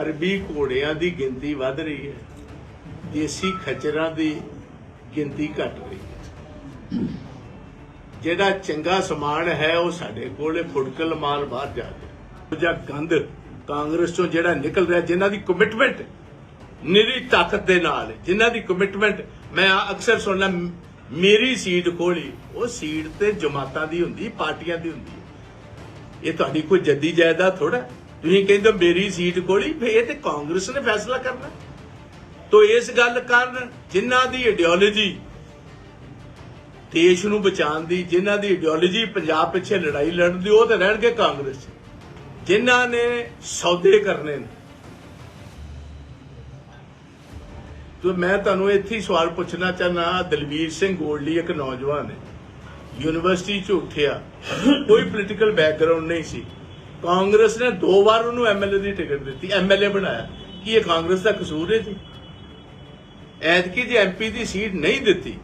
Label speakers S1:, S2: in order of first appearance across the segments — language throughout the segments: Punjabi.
S1: ਅਰਬੀ ਘੋੜਿਆਂ ਦੀ ਗਿਣਤੀ ਵੱਧ ਰਹੀ ਹੈ। ਦੇਸੀ ਖਚਰਾਂ ਦੀ ਗਿਣਤੀ ਘਟ ਰਹੀ ਹੈ। ਜਿਹੜਾ ਚੰਗਾ ਸਮਾਨ ਹੈ ਉਹ ਸਾਡੇ ਕੋਲੇ ਫੁੜਕਲ ਮਾਲ ਬਾਹਰ ਜਾ ਰਿਹਾ ਜਾਂ ਗੰਦ ਕਾਂਗਰਸ ਤੋਂ ਜਿਹੜਾ ਨਿਕਲ ਰਿਹਾ ਜਿਨ੍ਹਾਂ ਦੀ ਕਮਿਟਮੈਂਟ ਨਿਰੀ ਤਾਕਤ ਦੇ ਨਾਲ ਹੈ, ਜਿਨ੍ਹਾਂ ਦੀ ਕਮਿਟਮੈਂਟ ਮੈਂ ਅਕਸਰ ਸੁਣਨਾ ਮੇਰੀ ਸੀਟ ਖੋਲੀ ਉਹ ਸੀਟ ਤੇ ਜਮਾਤਾਂ ਦੀ ਹੁੰਦੀ ਪਾਰਟੀਆਂ ਦੀ ਹੁੰਦੀ ਹੈ। ਇਹ ਤੁਹਾਡੀ ਕੋਈ ਜੱਦੀ ਜਾਇਦਾਦ ਥੋੜਾ ਤੁਸੀਂ ਕਹਿੰਦੇ ਮੇਰੀ ਸੀਟ ਖੋਲੀ ਫੇ ਇਹ ਤੇ ਕਾਂਗਰਸ ਨੇ ਫੈਸਲਾ ਕਰਨਾ। ਤੋ ਇਸ ਗੱਲ ਕਾਰਨ ਜਿਨ੍ਹਾਂ ਦੀ ਆਈਡੀਓਲੋਜੀ ਦੇਸ਼ ਨੂੰ ਬਚਾਉਣ ਦੀ, ਜਿਨ੍ਹਾਂ ਦੀ ਆਈਡੀਓਲੋਜੀ ਪੰਜਾਬ ਪਿੱਛੇ ਲੜਾਈ ਲੜਨ ਦੀ, ਉਹ ਤੇ ਰਹਿਣਗੇ ਕਾਂਗਰਸ। 'ਚ। ਜਿਨ੍ਹਾਂ ਨੇ ਸੌਦੇ ਕਰਨੇ ਨੇ। ਤੋ ਮੈਂ ਤੁਹਾਨੂੰ ਇੱਥੇ ਹੀ ਸਵਾਲ ਪੁੱਛਣਾ ਚਾਹਨਾ ਦਲਵੀਰ ਸਿੰਘ ਗੋਲਡੀ ਇੱਕ ਨੌਜਵਾਨ ਹੈ। ਯੂਨੀਵਰਸਿਟੀ 'ਚ ਉੱਠਿਆ, ਕੋਈ ਪੋਲੀਟੀਕਲ ਬੈਕਗ੍ਰਾਉਂਡ ਨਹੀਂ ਸੀ। ਕਾਂਗਰਸ ਨੇ ਦੋ ਵਾਰ ਉਹਨੂੰ ਐਮਐਲਏ ਦੀ ਟਿਕਟ ਦਿੱਤੀ ਐਮਐਲਏ ਬਣਾਇਆ। ਕੀ ਇਹ ਕਾਂਗਰਸ ਦਾ ਕਸੂਰ ਹੈ ਜੀ? ਐਤਕੀ ਜੇ ਐਮਪੀ ਦੀ ਸੀਟ ਨਹੀਂ ਦਿੱਤੀ,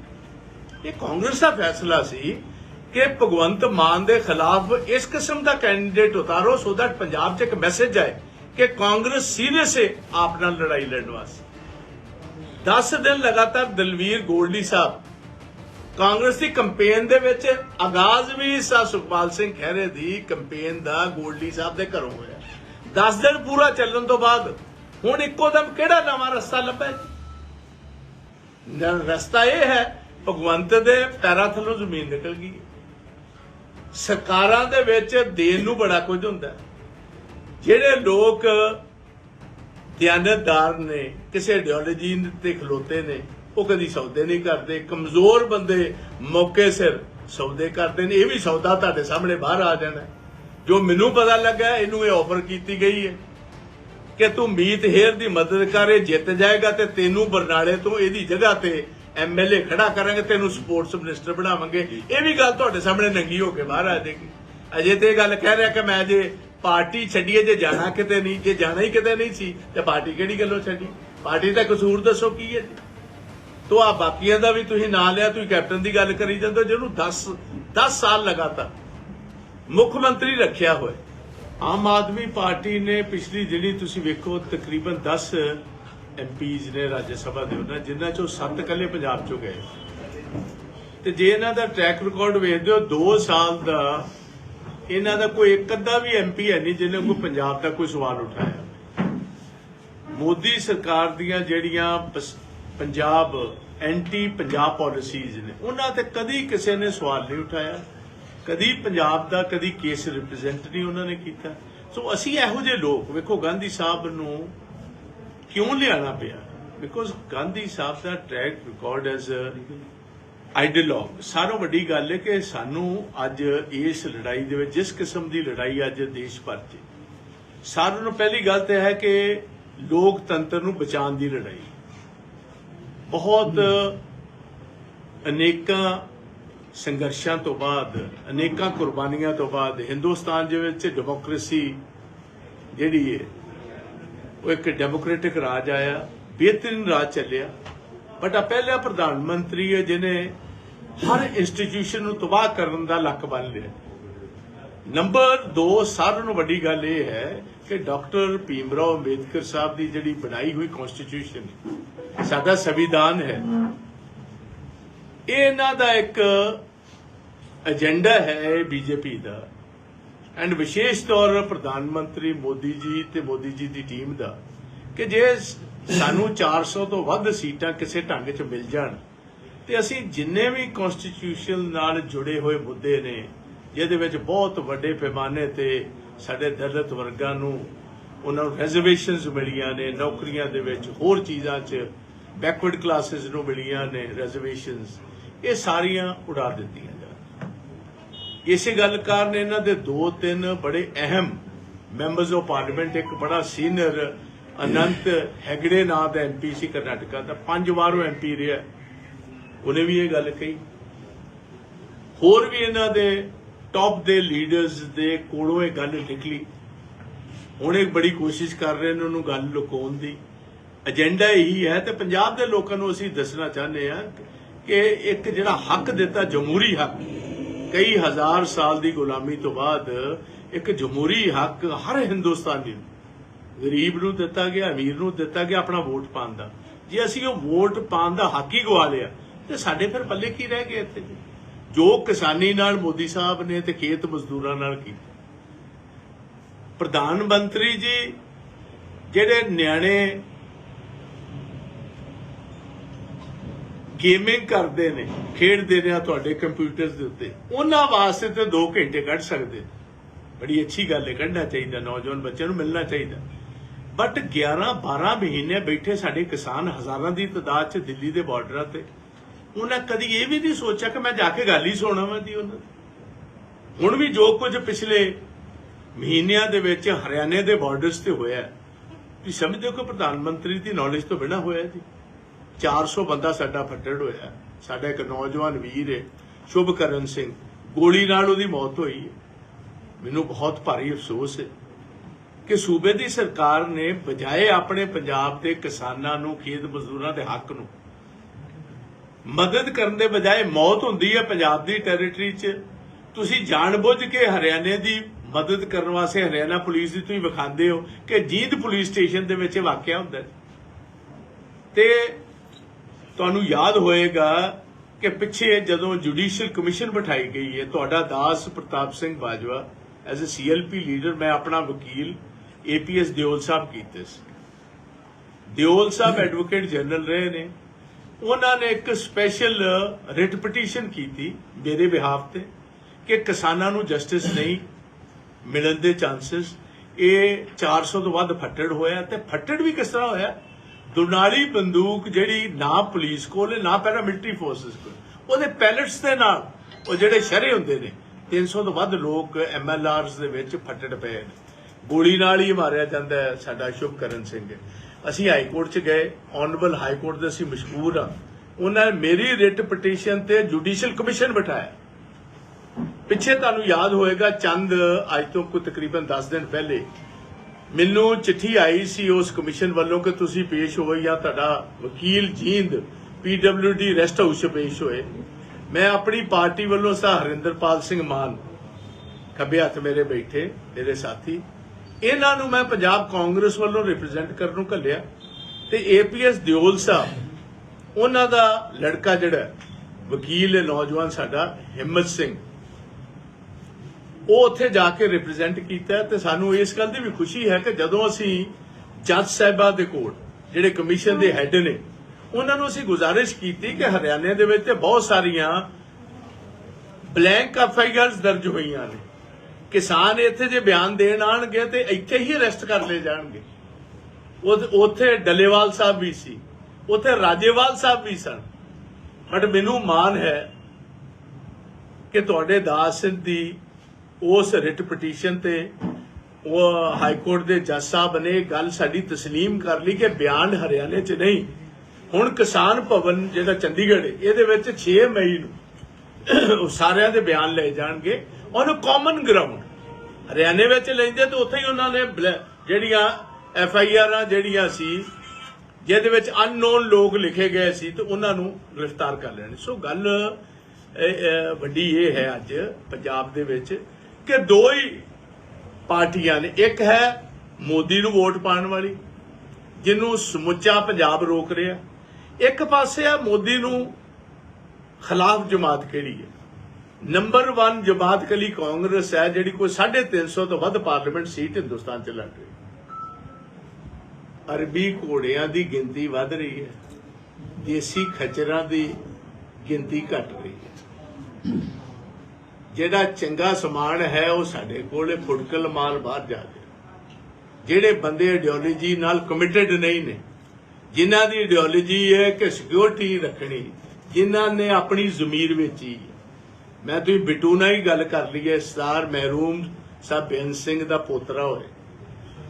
S1: ਇਹ ਕਾਂਗਰਸ ਦਾ ਫੈਸਲਾ ਸੀ ਕਿ ਭਗਵੰਤ ਮਾਨ ਦੇ ਖਿਲਾਫ ਇਸ ਕਿਸਮ ਦਾ ਕੈਂਡੀਡੇਟ ਉਤਾਰੋ ਸੋ ਦੈਟ ਪੰਜਾਬ 'ਚ ਇੱਕ ਮੈਸੇਜ ਆਏ ਕਿ ਕਾਂਗਰਸ ਸੀਰੀਅਸ ਹੈ ਆਪ ਨਾਲ ਲੜਾਈ ਲੜਨ ਵਾਸਤੇ। 10 ਦਿਨ ਲਗਾਤਾਰ ਦਲਵੀਰ ਗੋਲਡੀ ਸਾਹਿਬ ਕਾਂਗਰਸ ਦੀ ਕੈਂਪੇਨ ਦੇ ਵਿੱਚ ਆਗਾਜ਼ ਵੀ ਸਾ ਸੁਖਪਾਲ ਸਿੰਘ ਖਹਿਰੇ ਦੀ ਕੈਂਪੇਨ ਦਾ ਗੋਲਡੀ ਸਾਹਿਬ ਦੇ ਘਰੋਂ ਹੋਇਆ। 10 ਦਿਨ ਪੂਰਾ ਚੱਲਣ ਤੋਂ ਬਾਅਦ ਹੁਣ ਇੱਕੋ ਦਮ ਕਿਹੜਾ ਨਵਾਂ ਰਸਤਾ ਲੱਭਿਆ ਨ- ਰਸਤਾ ਇਹ ਹੈ, ਭਗਵੰਤ ਦੇ ਪੈਰਾਂ ਥੱਲੋਂ ਜ਼ਮੀਨ ਨਿਕਲ ਗਈ। ਸਰਕਾਰਾਂ ਦੇ ਵਿੱਚ ਦੇਣ ਨੂੰ ਬੜਾ ਕੁਝ ਹੁੰਦਾ। ਜਿਹੜੇ ਲੋਕ ਦਿਆਨਤਦਾਰ ਨੇ, ਕਿਸੇ ਆਈਡੀਓਲੋਜੀ ਤੇ ਖਲੋਤੇ ਨੇ ਉਹ ਕਦੀ ਸੌਦੇ ਨਹੀਂ ਕਰਦੇ, ਕਮਜ਼ੋਰ ਬੰਦੇ ਮੌਕੇ ਸਿਰ ਸੌਦੇ ਕਰਦੇ ਨੇ, ਇਹ ਵੀ ਸੌਦਾ ਤੁਹਾਡੇ ਸਾਹਮਣੇ ਬਾਹਰ ਆ ਜਾਣਾ। ਜੋ ਮੈਨੂੰ ਪਤਾ ਲੱਗਾ, ਇਹਨੂੰ ਇਹ ਆਫਰ ਕੀਤੀ ਗਈ ਹੈ ਕਿ ਤੂੰ ਮੀਤ ਹੇਰ ਦੀ ਮਦਦ ਕਰ ਜਿੱਤ ਜਾਏਗਾ ਤੇ ਤੈਨੂੰ ਬਰਨਾਲੇ ਤੋਂ ਇਹਦੀ ਜਗ੍ਹਾ ਤੇ ਐਮਐਲਏ ਖੜਾ ਕਰਾਂਗੇ, ਤੈਨੂੰ ਸਪੋਰਟਸ ਮਿਨਿਸਟਰ ਬਣਾਵਾਂਗੇ। ਇਹ ਵੀ ਗੱਲ ਤੁਹਾਡੇ ਸਾਹਮਣੇ ਨੰਗੀ ਹੋ ਕੇ ਬਾਹਰ ਆ ਜਾਏਗੀ। ਅਜੇ ਤੇ ਇਹ ਗੱਲ ਕਹਿ ਰਿਹਾ ਕਿ ਮੈਂ ਜੇ ਪਾਰਟੀ ਛੱਡੀਏ, ਜੇ ਜਾਣਾ ਕਿਤੇ ਨਹੀਂ, ਜੇ ਜਾਣਾ ਹੀ ਕਿਤੇ ਨਹੀਂ ਸੀ, ਤੇ ਪਾਰਟੀ ਕਿਹੜੀ ਗੱਲੋਂ ਛੱਡੀ? ਪਾਰਟੀ ਦਾ ਕਸੂਰ ਦੱਸੋ ਕੀ ਹੈ ਜੀ? ਤੋ ਆ ਬਾਕੀਆਂ ਦਾ ਵੀ ਤੁਸੀਂ ਨਾਂ ਲਿਆ, ਤੁਸੀਂ ਕੈਪਟਨ ਦੀ ਗੱਲ ਕਰੀ ਜਾਂਦੇ ਜਿਹਨੂੰ 10 10 ਸਾਲ ਲਗਾਤਾਰ ਮੁੱਖ ਮੰਤਰੀ ਰੱਖਿਆ ਹੋਇਆ। ਆਮ ਆਦਮੀ ਪਾਰਟੀ ਨੇ ਪਿਛਲੀ ਜਿਹੜੀ ਤੁਸੀਂ ਵੇਖੋ, ਤਕਰੀਬਨ 10 ਐਮਪੀਜ਼ ਨੇ ਰਾਜ ਸਭਾ ਦੇ ਉਹਨਾਂ, ਜਿਨ੍ਹਾਂ ਚੋਂ 7 ਕੱਲੇ ਪੰਜਾਬ ਚੋਂ ਗਏ। ਤੇ ਜੇ ਇਹਨਾਂ ਦਾ ਟਰੈਕ ਰਿਕਾਰਡ ਵੇਖਦੇ ਹੋ 2 ਸਾਲ ਦਾ, ਇਹਨਾਂ ਦਾ ਕੋਈ ਇੱਕ ਅੱਧਾ ਵੀ ਐਮਪੀ ਹੈ ਨਹੀਂ, ਜਿਹਨੇ ਕੋਈ ਪੰਜਾਬ ਦਾ ਕੋਈ ਸਵਾਲ ਉਠਾਇਆ। ਮੋਦੀ ਸਰਕਾਰ ਦੀਆਂ ਜਿਹੜੀਆਂ ਪੰਜਾਬ ਐਂਟੀ ਪੰਜਾਬ ਪਾਲਿਸੀਜ਼ ਨੇ। ਉਹਨਾਂ ਤੇ ਕਦੀ ਕਿਸੇ ਨੇ ਸਵਾਲ ਨਹੀਂ ਉਠਾਇਆ। ਕਦੀ ਪੰਜਾਬ ਦਾ, ਕਦੀ ਕੇਸ ਰਿਪਰੈਜ਼ੈਂਟ ਨਹੀਂ ਉਹਨਾਂ ਨੇ ਕੀਤਾ। ਸੋ ਅਸੀਂ ਇਹੋ ਜਿਹੇ ਲੋਕ, ਵੇਖੋ ਗਾਂਧੀ ਸਾਹਿਬ ਨੂੰ ਕਿਉਂ ਲਿਆਣਾ ਪਿਆ? ਬਿਕੋਜ਼ ਗਾਂਧੀ ਸਾਹਿਬ ਦਾ ਟਰੈਕ ਰਿਕਾਰਡ ਐਜ਼ ਆਈਡੀਅਲੋਗ ਸਾਰੋਂ ਵੱਡੀ ਗੱਲ ਹੈ ਕਿ ਸਾਨੂੰ ਅੱਜ ਇਸ ਲੜਾਈ ਦੇ ਵਿੱਚ, ਜਿਸ ਕਿਸਮ ਦੀ ਲੜਾਈ ਅੱਜ ਦੇਸ਼ ਭਰ 'ਚ, ਸਾਰਿਆਂ ਨੂੰ ਪਹਿਲੀ ਗੱਲ ਤੇ ਹੈ ਕਿ ਲੋਕਤੰਤਰ ਨੂੰ ਬਚਾਉਣ ਦੀ ਲੜਾਈ। ਬਹੁਤ ਅਨੇਕਾਂ ਸੰਘਰਸ਼ਾਂ ਤੋਂ ਬਾਅਦ, ਅਨੇਕਾਂ ਕੁਰਬਾਨੀਆਂ ਤੋਂ ਬਾਅਦ ਹਿੰਦੁਸਤਾਨ ਦੇ ਵਿੱਚ ਡੈਮੋਕ੍ਰੇਸੀ ਜਿਹੜੀ ਹੈ, ਉਹ ਇੱਕ ਡੈਮੋਕ੍ਰੈਟਿਕ ਰਾਜ ਆਇਆ, ਬਿਹਤਰੀਨ ਰਾਜ ਚੱਲਿਆ। ਬਟ ਆ ਪਹਿਲਾ ਪ੍ਰਧਾਨ ਮੰਤਰੀ ਹੈ ਜਿਨੇ ਹਰ ਇੰਸਟੀਟਿਊਸ਼ਨ ਨੂੰ ਤਬਾਹ ਕਰਨ ਦਾ ਲੱਕ ਬੰਨ ਲਿਆ। ਨੰਬਰ 2 ਸਾਰਿਆਂ ਨੂੰ ਵੱਡੀ ਗੱਲ ਇਹ ਹੈ ਕਿ ਡਾਕਟਰ ਭੀਮਰਾਓ ਅੰਬੇਦਕਰ ਸਾਹਿਬ ਦੀ ਜਿਹੜੀ ਬਣਾਈ ਹੋਈ ਕਨਸਟੀਟਿਊਸ਼ਨ ਸਾਡਾ ਸੰਵਿਧਾਨ ਹੈ। ਇਹ ਇਹਨਾਂ ਦਾ ਇੱਕ ਏਜੰਡਾ ਹੈ ਬੀਜੇਪੀ ਦਾ। ਐਂਡ ਵਿਸ਼ੇਸ਼ ਤੌਰ ਪ੍ਰਧਾਨ ਮੰਤਰੀ ਮੋਦੀ ਜੀ ਤੇ ਮੋਦੀ ਜੀ ਦੀ ਟੀਮ ਦਾ ਕਿ ਜੇ ਸਾਨੂੰ 400 ਤੋਂ ਵੱਧ ਸੀਟਾਂ ਕਿਸੇ ਢੰਗ 'ਚ ਮਿਲ ਜਾਣ, ਤੇ ਅਸੀਂ ਜਿੰਨੇ ਵੀ ਕਨਸਟੀਟਿਊਸ਼ਨ ਨਾਲ ਜੁੜੇ ਹੋਏ ਮੁੱਦੇ ਨੇ, ਜਿਹਦੇ ਵਿੱਚ ਬਹੁਤ ਵੱਡੇ ਪੈਮਾਨੇ ਤੇ ਸਾਡੇ ਦਲਿਤ ਵਰਗਾਂ ਨੂੰ ਉਹਨਾਂ ਨੂੰ ਰਿਜ਼ਰਵੇਸ਼ਨਸ ਮਿਲੀਆਂ ਨੇ, ਨੌਕਰੀਆਂ ਦੇ ਵਿੱਚ ਹੋਰ ਚੀਜ਼ਾਂ 'ਚ ਬੈਕਵਰਡ ਕਲਾਸਿਸ ਨੂੰ ਮਿਲੀਆਂ ਨੇ ਰਿਜ਼ਰਵੇਸ਼ਨਸ ਇਹ ਸਾਰੀਆਂ ਉਡਾ ਦਿੱਤੀਆਂ ਜਾਣ ਇਸੇ ਗੱਲ ਕਾਰਨ ਇਹਨਾਂ ਦੇ ਦੋ ਤਿੰਨ ਬੜੇ ਅਹਿਮ ਮੈਂਬਰਸ ਆਫ ਪਾਰਲੀਮੈਂਟ ਇੱਕ ਬੜਾ ਸੀਨੀਅਰ ਅਨੰਤ ਹੈਗੜੇ ਨਾਂ ਦਾ ਐਮਪੀ ਸੀ ਕਰਨਾਟਕਾ ਦਾ, ਪੰਜ ਵਾਰ ਉਹ ਐਮਪੀ ਰਿਹਾ। ਉਹਨੇ ਵੀ ਇਹ ਗੱਲ ਕਹੀ। ਹੋਰ ਵੀ ਇਹਨਾਂ ਦੇ ਟੌਪ ਦੇ ਲੀਡਰਸ ਦੇ ਕੋਲੋਂ ਇਹ ਗੱਲ ਨਿਕਲੀ। ਹੁਣ ਇਹ ਬੜੀ ਕੋਸ਼ਿਸ਼ ਕਰ ਰਹੇ ਨੇ ਉਹਨੂੰ ਗੱਲ ਲੁਕਾਉਣ ਦੀ। ਏਜੰਡਾ ਇਹੀ ਹੈ ਤੇ ਪੰਜਾਬ ਦੇ ਲੋਕਾਂ ਨੂੰ ਅਸੀਂ ਦੱਸਣਾ ਚਾਹੁੰਦੇ ਆ ਕਿ ਇੱਕ ਜਿਹੜਾ ਹੱਕ ਦਿੱਤਾ, ਜਮਹੂਰੀ ਹੱਕ, ਕਈ ਹਜ਼ਾਰ ਸਾਲ ਦੀ ਗੁਲਾਮੀ ਤੋਂ ਬਾਅਦ ਇੱਕ ਜਮਹੂਰੀ ਹੱਕ ਹਰ ਹਿੰਦੁਸਤਾਨੀ ਨੂੰ, ਗਰੀਬ ਨੂੰ ਦਿੱਤਾ ਗਿਆ, ਅਮੀਰ ਨੂੰ ਦਿੱਤਾ ਗਿਆ ਆਪਣਾ ਵੋਟ ਪਾਉਣ ਦਾ। ਜੇ ਅਸੀਂ ਉਹ ਵੋਟ ਪਾਉਣ ਦਾ ਹੱਕ ਹੀ ਗਵਾ ਲਿਆ, ਤੇ ਸਾਡੇ ਫਿਰ ਪੱਲੇ ਕੀ ਰਹਿ ਗਏ ਇੱਥੇ? ਜੋ ਕਿਸਾਨੀ ਨਾਲ ਮੋਦੀ ਸਾਹਿਬ ਨੇ ਤੇ ਖੇਤ ਮਜ਼ਦੂਰਾਂ ਨਾਲ ਕੀਤਾ। ਪ੍ਰਧਾਨ ਮੰਤਰੀ ਜੀ, ਜਿਹੜੇ ਨਿਆਣੇ ਗੇਮਿੰਗ ਕਰਦੇ ਨੇ, ਖੇਡਦੇ ਨੇ ਤੁਹਾਡੇ ਕੰਪਿਊਟਰਸ ਦੇ ਉੱਤੇ। ਉਹਨਾਂ ਵਾਸਤੇ ਤੇ 2 ਘੰਟੇ ਕੱਢ ਸਕਦੇ ਬੜੀ ਅੱਛੀ ਗੱਲ ਹੈ, ਕੱਢਣਾ ਚਾਹੀਦਾ, ਨੌਜਵਾਨ ਬੱਚਿਆਂ ਨੂੰ ਮਿਲਣਾ ਚਾਹੀਦਾ। ਬਟ 11 12 ਮਹੀਨੇ ਬੈਠੇ ਸਾਡੇ ਕਿਸਾਨ ਹਜ਼ਾਰਾਂ ਦੀ ਤਾਦਾਦ 'ਚ ਦਿੱਲੀ ਦੇ ਬਾਰਡਰਾਂ ਤੇ। ਉਹਨਾਂ ਕਦੀ ਇਹ ਵੀ ਨਹੀਂ ਸੋਚਿਆ ਕਿ ਮੈਂ ਜਾ ਕੇ ਗੱਲ ਹੀ ਸੁਣਾਵਾਂ ਦੀ ਉਹਨਾਂ ਦੀ। ਹੁਣ ਵੀ ਜੋ ਕੁਝ ਪਿਛਲੇ ਮਹੀਨਿਆਂ ਦੇ ਵਿੱਚ ਹਰਿਆਣੇ ਦੇ ਬਾਰਡਰਸ ਤੇ ਹੋਇਆ ਤੁਸੀਂ ਸਮਝਦੇ ਹੋ ਕਿ ਪ੍ਰਧਾਨ ਮੰਤਰੀ ਦੀ ਨੌਲੇਜ ਤੋਂ ਬਿਨਾਂ ਹੋਇਆ ਜੀ। 400 ਬੰਦਾ ਸਾਡਾ ਫੱਟੜ ਹੋਇਆ ਸਾਡਾ ਇੱਕ ਨੌਜਵਾਨ ਵੀਰ ਹੈ, ਸ਼ੁਭਕਰਨ ਸਿੰਘ। ਗੋਲੀ ਨਾਲ ਉਹਦੀ ਮੌਤ ਹੋਈ ਮੈਨੂੰ ਬਹੁਤ ਭਾਰੀ ਅਫਸੋਸ ਹੈ ਕਿ ਸੂਬੇ ਦੀ ਸਰਕਾਰ ਨੇ ਬਜਾਏ ਆਪਣੇ ਪੰਜਾਬ ਦੇ ਕਿਸਾਨਾਂ ਨੂੰ, ਖੇਤ ਮਜ਼ਦੂਰਾਂ ਦੇ ਹੱਕ ਨੂੰ, ਮਦਦ ਕਰਨ ਦੇ ਬਜਾਏ ਮੌਤ ਹੁੰਦੀ ਹੈ ਪੰਜਾਬ ਦੀ ਟੈਰੀਟਰੀ 'ਚ। ਤੁਸੀਂ ਜਾਣਬੁੱਝ ਕੇ ਹਰਿਆਣੇ ਦੀ ਮਦਦ ਕਰਨ ਵਾਸਤੇ ਹਰਿਆਣਾ ਪੁਲਿਸ ਦੀ ਤੁਸੀਂ ਵਿਖਾਉਂਦੇ ਹੋ ਕਿ ਜੀਂਦ ਪੁਲਿਸ ਸਟੇਸ਼ਨ ਦੇ ਵਿੱਚ ਵਾਕਿਆ ਹੁੰਦਾ ਤੇ ਤੁਹਾਨੂੰ ਯਾਦ ਹੋਏਗਾ ਕਿ ਪਿੱਛੇ ਜਦੋਂ ਜੁਡੀਸ਼ੀਅਲ ਕਮਿਸ਼ਨ ਬਿਠਾਈ ਗਈ ਹੈ, ਤੁਹਾਡਾ ਦਾਸ Partap Singh Bajwa as a CLP leader ਮੈਂ ਆਪਣਾ ਵਕੀਲ ਏਪੀਐਸ ਦਿਓਲ ਸਾਹਿਬ ਕੀਤੇ ਸੀ। ਦਿਓਲ ਸਾਹਿਬ ਐਡਵੋਕੇਟ ਜਨਰਲ ਰਹੇ ਨੇ। ਉਹਨਾਂ ਨੇ ਇੱਕ ਸਪੈਸ਼ਲ ਰਿਟ ਪਟੀਸ਼ਨ ਕੀਤੀ ਮੇਰੇ ਬਿਹਾਫ ਤੇ ਕਿ ਕਿਸਾਨਾਂ ਨੂੰ ਜਸਟਿਸ ਨਹੀਂ ਮਿਲਣ ਦੇ ਚਾਂਸਸ ਇਹ 400 ਤੋਂ ਵੱਧ ਫੱਟੜ ਹੋਇਆ ਤੇ ਫੱਟੜ ਵੀ ਕਿਸ ਤਰ੍ਹਾਂ ਹੋਇਆ? ਦੁਨਾਲੀ ਬੰਦੂਕ ਜਿਹੜੀ ਨਾ ਪੁਲਿਸ ਕੋਲ ਹੈ, ਨਾ ਪੈਰਾਮਿਲਟਰੀ ਫੋਰਸਸ ਕੋਲ ਉਹਦੇ ਪੈਲਟਸ ਦੇ ਨਾਲ ਉਹ ਜਿਹੜੇ ਸ਼ਰੇ ਹੁੰਦੇ ਨੇ 300 ਤੋਂ ਵੱਧ ਲੋਕ ਐਮਐਲਆਰਸ ਦੇ ਵਿੱਚ ਫੱਟੜ ਪਏ ਨੇ। ਗੋਲੀ ਨਾਲ ਹੀ ਮਾਰਿਆ ਜਾਂਦਾ ਹੈ ਸਾਡਾ ਸ਼ੁਭਕਰਨ ਸਿੰਘ। ਅਸੀਂ ਹਾਈ ਕੋਰਟ 'ਚ ਗਏ ਆਨਰੇਬਲ ਹਾਈ ਕੋਰਟ ਦੇ ਅਸੀਂ ਮਸ਼ਹੂਰ ਆ ਉਹਨਾਂ ਨੇ ਮੇਰੀ ਰਿਟ ਪਟੀਸ਼ਨ ਤੇ ਜੁਡੀਸ਼ੀਅਲ ਕਮਿਸ਼ਨ ਬਿਠਾਇਆ। ਪਿੱਛੇ ਤੁਹਾਨੂੰ ਯਾਦ ਹੋਏਗਾ ਚੰਦ ਅੱਜ ਤੋਂ ਕੋਈ ਤਕਰੀਬਨ 10 ਦਿਨ ਪਹਿਲੇ ਮੈਨੂੰ ਚਿੱਠੀ ਆਈ ਸੀ ਉਸ ਕਮਿਸ਼ਨ ਵੱਲੋਂ ਕਿ ਤੁਸੀਂ ਪੇਸ਼ ਹੋਏ ਜਾਂ ਤੁਹਾਡਾ ਵਕੀਲ ਜੀਂਦ ਪੀਡਬਲਯੂਡੀ ਰੈਸਟ ਹਾਊਸ 'ਚ ਪੇਸ਼ ਹੋਏ। ਮੈਂ ਆਪਣੀ ਪਾਰਟੀ ਵੱਲੋਂ ਸਾ ਸਿੰਘ ਮਾਨ। ਖੱਬੇ ਹੱਥ ਮੇਰੇ ਬੈਠੇ, ਮੇਰੇ ਸਾਥੀ। ਇਹਨਾਂ ਨੂੰ ਮੈਂ ਪੰਜਾਬ ਕਾਂਗਰਸ ਵੱਲੋਂ ਰਿਪਰੈਜ਼ੈਂਟ ਕਰਨ ਨੂੰ ਘੱਲਿਆ ਤੇ ਏਪੀਐਸ ਦਿਓਲ ਸਾਹਿਬ, ਉਹਨਾਂ ਦਾ ਲੜਕਾ ਜਿਹੜਾ ਵਕੀਲ ਹੈ, ਨੌਜਵਾਨ ਸਾਡਾ ਹਿੰਮਤ ਸਿੰਘ। ਉਹ ਉੱਥੇ ਜਾ ਕੇ ਰਿਪਰੈਜ਼ੈਂਟ ਕੀਤਾ ਤੇ ਸਾਨੂੰ ਇਸ ਗੱਲ ਦੀ ਵੀ ਖੁਸ਼ੀ ਹੈ ਕਿ ਜਦੋਂ ਅਸੀਂ ਜੱਜ ਸਾਹਿਬਾਂ ਦੇ ਕੋਲ, ਜਿਹੜੇ ਕਮਿਸ਼ਨ ਦੇ ਹੈੱਡ ਨੇ, ਉਹਨਾਂ ਨੂੰ ਅਸੀਂ ਗੁਜ਼ਾਰਿਸ਼ ਕੀਤੀ ਕਿ ਹਰਿਆਣੇ ਦੇ ਵਿੱਚ ਤੇ ਬਹੁਤ ਸਾਰੀਆਂ ਬਲੈਂਕ ਐਫਆਈਆਰਸ ਦਰਜ ਹੋਈਆਂ ਨੇ। ਕਿਸਾਨ ਇੱਥੇ ਜੇ ਬਿਆਨ ਦੇਣ ਆਣਗੇ ਤੇ ਇੱਥੇ ਹੀ ਅਰੈਸਟ ਕਰ ਲਏ ਜਾਣਗੇ। ਉਹ- ਉੱਥੇ ਡੱਲੇਵਾਲ ਸਾਹਿਬ ਵੀ ਸੀ, ਉੱਥੇ ਰਾਜੇਵਾਲ ਸਾਹਿਬ ਵੀ ਸਨ। ਬਟ ਮੈਨੂੰ ਮਾਣ ਹੈ ਕਿ ਤੁਹਾਡੇ ਦਾਸ ਦੀ ਉਸ ਰਿਟ ਪਟੀਸ਼ਨ ਤੇ ਉਹ ਹਾਈ ਕੋਰਟ ਦੇ ਜੱਜ ਸਾਹਿਬ ਨੇ ਗੱਲ ਸਾਡੀ ਤਸਲੀਮ ਕਰ ਲਈ ਕਿ ਬਿਆਨ ਹਰਿਆਣੇ 'ਚ ਨਹੀਂ। ਹੁਣ ਕਿਸਾਨ ਭਵਨ ਜਿਹੜਾ ਚੰਡੀਗੜ੍ਹ ਇਹਦੇ ਵਿੱਚ 6 ਮਈ ਨੂੰ ਉਹ ਸਾਰਿਆਂ ਦੇ ਬਿਆਨ ਲਏ ਜਾਣਗੇ। ਔਨ ਕਾਮਨ ਗਰਾਊਂਡ ਹਰਿਆਣੇ ਵਿੱਚ ਲੈਂਦੇ ਤੇ ਉੱਥੇ ਹੀ ਉਹਨਾਂ ਨੇ ਬਲ- ਜਿਹੜੀਆਂ ਐਫ ਆਈ ਆਰਾਂ ਜਿਹੜੀਆਂ ਸੀ, ਜਿਹਦੇ ਵਿੱਚ ਅਨਨੋਨ ਲੋਕ ਲਿਖੇ ਗਏ ਸੀ ਤੇ ਉਹਨਾਂ ਨੂੰ ਗ੍ਰਿਫਤਾਰ ਕਰ ਲੈਣ। ਸੋ ਗੱਲ ਵੱਡੀ ਇਹ ਹੈ ਅੱਜ ਪੰਜਾਬ ਦੇ ਵਿੱਚ ਕਿ ਦੋ ਹੀ ਪਾਰਟੀਆਂ ਨੇ। ਇੱਕ ਹੈ ਮੋਦੀ ਨੂੰ ਵੋਟ ਪਾਉਣ ਵਾਲੀ, ਜਿਹਨੂੰ ਸਮੁੱਚਾ ਪੰਜਾਬ ਰੋਕ ਰਿਹਾ। ਇੱਕ ਪਾਸੇ ਆ ਮੋਦੀ ਨੂੰ ਖਿਲਾਫ ਜਮਾਤ ਕਿਹੜੀ ਹੈ? ਨੰਬਰ 1 ਜਮਾਤ ਕਲੀ ਕਾਂਗਰਸ ਹੈ, ਜਿਹੜੀ ਕੋਈ 350 ਤੋਂ ਵੱਧ ਪਾਰਲੀਮੈਂਟ ਸੀਟ ਹਿੰਦੁਸਤਾਨ 'ਚ ਲੜ ਰਹੀ ਅਰਬੀ ਘੋੜਿਆਂ ਦੀ ਗਿਣਤੀ ਵੱਧ ਰਹੀ ਹੈ। ਦੇਸੀ ਖਚਰਾਂ ਦੀ ਗਿਣਤੀ ਘਟ ਰਹੀ ਹੈ। ਜਿਹੜਾ ਚੰਗਾ ਸਮਾਨ ਹੈ ਉਹ ਸਾਡੇ ਕੋਲੇ ਫੁਟਕਲ ਮਾਲ ਬਾਹਰ ਜਾ ਰਿਹਾ ਜਿਹੜੇ ਬੰਦੇ ਆਈਡੀਓਲੋਜੀ ਨਾਲ ਕਮਿਟਡ ਨਹੀਂ ਨੇ, ਜਿਨ੍ਹਾਂ ਦੀ ਆਈਡੀਓਲੋਜੀ ਹੈ ਕਿ ਸਿਕਿਉਰਿਟੀ ਰੱਖਣੀ, ਜਿਨ੍ਹਾਂ ਨੇ ਆਪਣੀ ਜ਼ਮੀਰ ਵੇਚੀ। ਮੈਂ ਤੁਸੀਂ ਬਿੱਟੂ ਨਾਲ ਹੀ ਗੱਲ ਕਰ ਲਈ ਹੈ ਸਟਾਰ ਮਹਿਰੂਮ ਸਾਹਿਬ ਬੇਅੰਤ ਸਿੰਘ ਦਾ ਪੋਤਰਾ ਹੋਏ।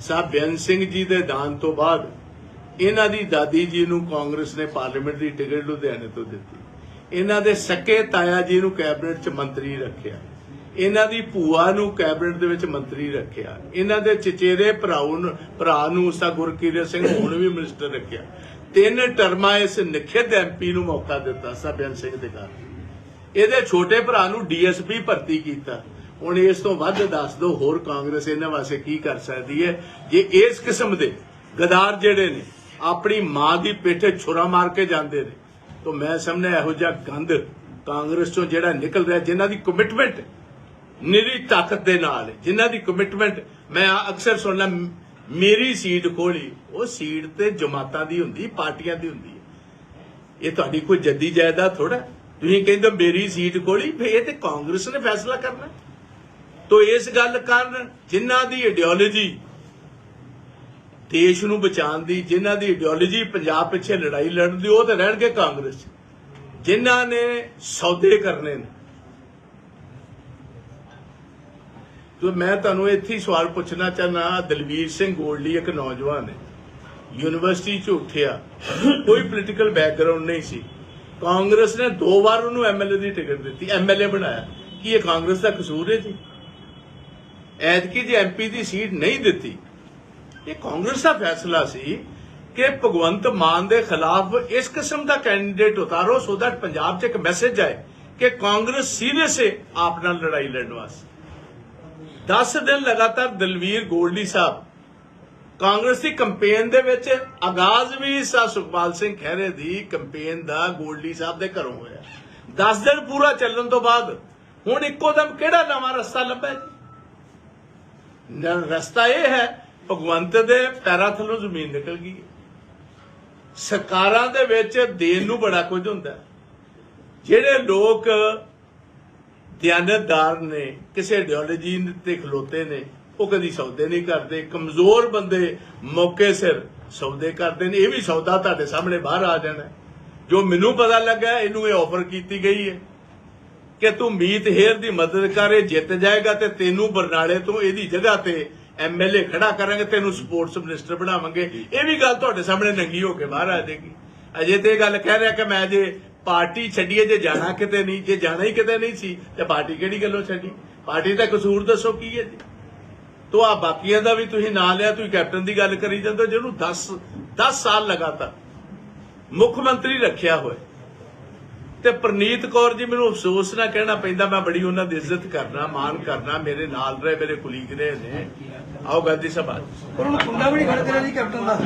S1: ਸਾਹਿਬ ਬੇਅੰਤ ਸਿੰਘ ਜੀ ਦੇ ਦਾਨ ਤੋਂ ਬਾਅਦ ਇਹਨਾਂ ਦੀ ਦਾਦੀ ਜੀ ਨੂੰ ਕਾਂਗਰਸ ਨੇ ਪਾਰਲੀਮੈਂਟ ਦੀ ਟਿਕਟ ਲੁਧਿਆਣੇ ਤੋਂ ਦਿੱਤੀ। ਇਹਨਾਂ ਦੇ ਸਕੇ ਤਾਇਆ ਜੀ ਨੂੰ ਕੈਬਨਿਟ 'ਚ ਮੰਤਰੀ ਰੱਖਿਆ। ਇਹਨਾਂ ਦੀ ਭੂਆ ਨੂੰ ਕੈਬਨਿਟ ਦੇ ਵਿੱਚ ਮੰਤਰੀ ਰੱਖਿਆ। ਇਹਨਾਂ ਦੇ ਚਚੇਰੇ ਭਰਾਉ ਨੂੰ ਭਰਾ ਨੂੰ ਉਸਾ ਗੁਰਕੀਰਤ ਸਿੰਘ ਹੁਣ ਵੀ ਮਿਨਿਸਟਰ ਰੱਖਿਆ। ਤਿੰਨ ਟਰਮਾਂ ਇਸ ਨਿਖਿਤ ਐਮਪੀ ਨੂੰ ਮੌਕਾ ਦਿੱਤਾ ਸਾਹਿਬ ਸਿੰਘ ਦੇ ਘਰ। ਇਹਦੇ ਛੋਟੇ ਭਰਾ ਨੂੰ ਡੀਐਸਪੀ ਭਰਤੀ ਕੀਤਾ। ਹੁਣ ਇਸ ਤੋਂ ਵੱਧ ਦੱਸ ਦੋ ਹੋਰ ਕਾਂਗਰਸ ਇਹਨਾਂ ਵਾਸਤੇ ਕੀ ਕਰ ਸਕਦੀ ਹੈ? ਜੇ ਇਸ ਕਿਸਮ ਦੇ ਗਦਾਰ ਜਿਹੜੇ ਨੇ, ਆਪਣੀ ਮਾਂ ਦੀ ਪੇਠੇ ਛੁਰਾ ਮਾਰ ਕੇ ਜਾਂਦੇ ਨੇ ਤਾਂ ਮੈਂ ਸਮਝਦਾ ਇਹੋ ਜਿਹਾ ਗੰਦ ਕਾਂਗਰਸ ਚੋਂ ਜਿਹੜਾ ਨਿਕਲ ਰਿਹਾ ਜਿਨ੍ਹਾਂ ਦੀ ਕਮਿਟਮੈਂਟ ਨਿਰੀ ਤਾਕਤ ਦੇ ਨਾਲ ਹੈ, ਜਿਨ੍ਹਾਂ ਦੀ ਕਮਿਟਮੈਂਟ ਮੈਂ ਅਕਸਰ ਸੁਣਨਾ ਮੇਰੀ ਸੀਟ ਖੋਲੀ ਉਹ ਸੀਟ ਤੇ ਜਮਾਤਾਂ ਦੀ ਹੁੰਦੀ ਪਾਰਟੀਆਂ ਦੀ ਹੁੰਦੀ ਇਹ ਤੁਹਾਡੀ ਕੋਈ ਜੱਦੀ ਜਾਇਦਾਦ ਥੋੜਾ ਤੁਸੀਂ ਕਹਿੰਦੇ ਮੇਰੀ ਸੀਟ ਖੋਲੀ ਫੇ ਇਹ ਤੇ ਕਾਂਗਰਸ ਨੇ ਫੈਸਲਾ ਕਰਨਾ। ਤੋ ਇਸ ਗੱਲ ਕਾਰਨ ਜਿਨ੍ਹਾਂ ਦੀ ਆਈਡੀਓਲੋਜੀ ਦੇਸ਼ ਨੂੰ ਬਚਾਉਣ ਦੀ, ਜਿਨ੍ਹਾਂ ਦੀ ਆਈਡੀਓਲੋਜੀ ਪੰਜਾਬ ਪਿੱਛੇ ਲੜਾਈ ਲੜਨ ਦੀ ਉਹ ਤਾਂ ਰਹਿਣਗੇ ਕਾਂਗਰਸ 'ਚ। ਜਿਨ੍ਹਾਂ ਨੇ ਸੌਦੇ ਕਰਨੇ ਨੇ। ਤੋ ਮੈਂ ਤੁਹਾਨੂੰ ਇੱਥੇ ਸਵਾਲ ਪੁੱਛਣਾ ਚਾਹਨਾ ਦਲਵੀਰ ਸਿੰਘ ਗੋਲਡੀ ਇੱਕ ਨੌਜਵਾਨ ਹੈ ਯੂਨੀਵਰਸਿਟੀ 'ਚ ਉੱਠਿਆ। ਕੋਈ ਪੋਲੀਟੀਕਲ ਬੈਕਗ੍ਰਾਉਂਡ ਨਹੀਂ ਸੀ। ਕਾਂਗਰਸ ਨੇ ਦੋ ਵਾਰ ਉਹਨੂੰ ਐਮਐਲਏ ਦੀ ਟਿਕਟ ਦਿੱਤੀ ਐਮਐਲਏ ਬਣਾਇਆ। ਕੀ ਇਹ ਕਾਂਗਰਸ ਦਾ ਕਸੂਰ ਹੈ ਜੀ? ਐਤਕੀ ਜੇ ਐਮਪੀ ਦੀ ਸੀਟ ਨਹੀਂ ਦਿੱਤੀ ਇਹ ਕਾਂਗਰਸ ਦਾ ਫੈਸਲਾ ਸੀ ਕਿ ਭਗਵੰਤ ਮਾਨ ਦੇ ਖਿਲਾਫ ਇਸ ਕਿਸਮ ਦਾ ਕੈਂਡੀਡੇਟ ਉਤਾਰੋ ਸੋ ਦੈਟ ਪੰਜਾਬ 'ਚ ਇੱਕ ਮੈਸੇਜ ਆਏ ਕਿ ਕਾਂਗਰਸ ਸੀਰੀਅਸ ਹੈ ਆਪ ਨਾਲ ਲੜਾਈ ਲੜਨ ਵਾਸਤੇ। 10 ਦਿਨ ਲਗਾਤਾਰ ਦਲਵੀਰ ਗੋਲਡੀ ਸਾਹਿਬ ਕਾਂਗਰਸ ਦੀ ਕੰਪੇਨ ਦੇ ਵਿੱਚ ਆਗਾਜ਼ ਵੀ ਸਾ ਸੁਖਪਾਲ ਸਿੰਘ ਖਹਿਰੇ ਦੀ ਕੰਪੇਨ ਦਾ ਗੋਲਡੀ ਸਾਹਿਬ ਦੇ ਘਰੋਂ ਹੋਇਆ। 10 ਦਿਨ ਪੂਰਾ ਚੱਲਣ ਤੋਂ ਬਾਅਦ ਹੁਣ ਇੱਕੋ ਦਮ ਕਿਹੜਾ ਨਵਾਂ ਰਸਤਾ ਲੱਭਿਆ ਜੀ? ਰਸਤਾ ਇਹ ਹੈ ਭਗਵੰਤ ਦੇ ਪੈਰਾਂ ਥੱਲੋਂ ਜ਼ਮੀਨ ਨਿਕਲ ਗਈ। ਸਰਕਾਰਾਂ ਦੇ ਵਿੱਚ ਦੇਣ ਨੂੰ ਬੜਾ ਕੁਝ ਹੁੰਦਾ। ਜਿਹੜੇ ਲੋਕ ਦਿਆਨਤਦਾਰ ਨੇ, ਕਿਸੇ ਆਈਡੀਓਲੋਜੀ ਤੇ ਖਲੋਤੇ ਨੇ, ਉਹ ਕਦੀ ਸੌਦੇ ਨਹੀਂ ਕਰਦੇ। ਕਮਜ਼ੋਰ ਬੰਦੇ ਮੌਕੇ ਸਿਰ ਸੌਦੇ ਕਰਦੇ ਨੇ। ਇਹ ਵੀ ਸੌਦਾ ਤੁਹਾਡੇ ਸਾਹਮਣੇ ਬਾਹਰ ਆ ਜਾਣਾ। ਜੋ ਮੈਨੂੰ ਪਤਾ ਲੱਗਾ, ਇਹਨੂੰ ਇਹ ਆਫਰ ਕੀਤੀ ਗਈ ਹੈ ਕਿ ਤੂੰ ਮੀਤ ਹੇਰ ਦੀ ਮਦਦ ਕਰੇ ਜਿੱਤ ਜਾਏਗਾ ਤੇ ਤੈਨੂੰ ਬਰਨਾਲੇ ਤੋਂ ਇਹਦੀ ਜਗ੍ਹਾ ਤੇ ਐਮਐਲਏ ਖੜਾ ਕਰਾਂਗੇ ਤੈਨੂੰ ਸਪੋਰਟਸ ਮਿਨਿਸਟਰ ਬਣਾਵਾਂਗੇ। ਇਹ ਵੀ ਗੱਲ ਤੁਹਾਡੇ ਸਾਹਮਣੇ ਨੰਗੀ ਹੋ ਕੇ ਬਾਹਰ ਆ ਜਾਏਗੀ। ਅਜੇ ਤੇ ਗੱਲ ਕਹਿ ਰਿਹਾ ਕਿ ਮੈਂ ਜੇ ਪਾਰਟੀ ਛੱਡੀਏ, ਜੇ ਜਾਣਾ ਕਿਤੇ ਨਹੀਂ, ਜੇ ਜਾਣਾ ਹੀ ਕਿਤੇ ਨਹੀਂ ਸੀ, ਤੇ ਪਾਰਟੀ ਕਿਹੜੀ ਗੱਲੋਂ ਛੱਡੀ? ਪਾਰਟੀ ਦਾ ਕਸੂਰ ਦੱਸੋ ਕੀ ਹੈ ਜੀ? ਤੋ ਆ ਬਾਕੀਆਂ ਦਾ ਵੀ ਤੁਸੀਂ ਨਾਂ ਲਿਆ, ਤੁਸੀਂ ਕੈਪਟਨ ਦੀ ਗੱਲ ਕਰੀ ਜਾਂਦੇ ਹੋ, ਜਿਹਨੂੰ 10 10 ਸਾਲ ਲਗਾਤਾਰ ਮੁੱਖ ਮੰਤਰੀ ਰੱਖਿਆ ਹੋਇਆ। ਤੇ ਪ੍ਰਨੀਤ ਕੌਰ ਜੀ, ਮੈਨੂੰ ਅਫਸੋਸ ਨਾ ਕਹਿਣਾ ਪੈਂਦਾ, ਮੈਂ ਬੜੀ ਉਹਨਾਂ ਦੀ ਇੱਜ਼ਤ ਕਰਨਾ ਮਾਣ ਕਰਨਾ ਮੇਰੇ ਨਾਲ ਰਹੇ, ਮੇਰੇ ਕੁਲੀਗ ਰਹੇ ਨੇ। ਆਓ ਗੱਲ ਦੀ ਸਭਾ
S2: ਪਰ ਉਹਨੂੰ ਕੁੰਡਾ ਵੀ ਨਹੀਂ ਖੜ ਤੇਰਾ ਜੀ ਕੈਪਟਨ ਦਾ।